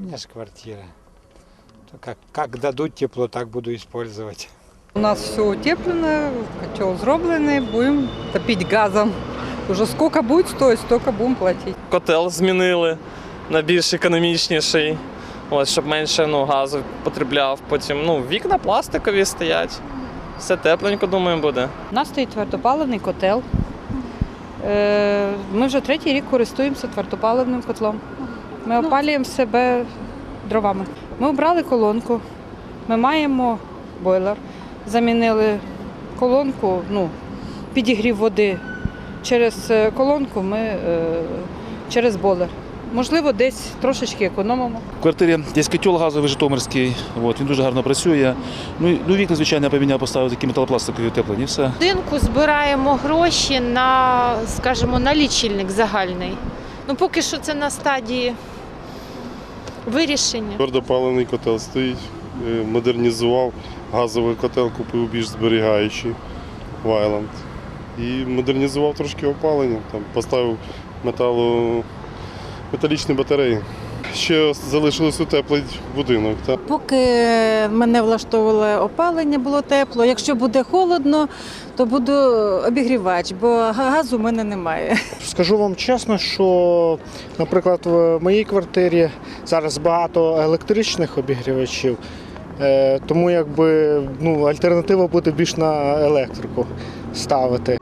У меня же квартира. Как, как дадут тепло, так буду использовать. У нас все утеплено, котел зроблений, будемо топити газом. Уже сколько буде стоїть, столько будемо платити. котел змінили на більш економічніший, от, щоб менше ну, газу потребляв. Потім ну, вікна пластикові стоять. Все тепленько, думаю, буде. У нас стоїть твердопаливний котел. Е, Ми вже третій рік користуємося твердопаливним котлом. Ми опалюємо себе дровами. Ми обрали колонку, ми маємо бойлер. Замінили колонку, ну, підігрів води. Через е, колонку ми е, через бойлер. Можливо, десь трошечки економимо. В квартирі є котел газовий Житомирський, от, він дуже гарно працює. Ну, ну вікна, звичайно, я поміняв, поставив такі металопластикові утеплені, все. будинку збираємо гроші на, скажімо, на лічильник загальний. Ну, поки що це на стадії вирішення. Твердопалений котел стоїть, е, модернізував газовий котел, купив більш зберігаючий Вайланд. І модернізував трошки опалення, там, поставив металу, металічні батареї. Ще залишилось утеплити будинок. Так? Поки мене влаштовувало опалення, було тепло. Якщо буде холодно, то буду обігрівач, бо газу в мене немає. Скажу вам чесно, що, наприклад, в моїй квартирі зараз багато електричних обігрівачів, е, тому якби ну, альтернатива буде більш на електрику ставити.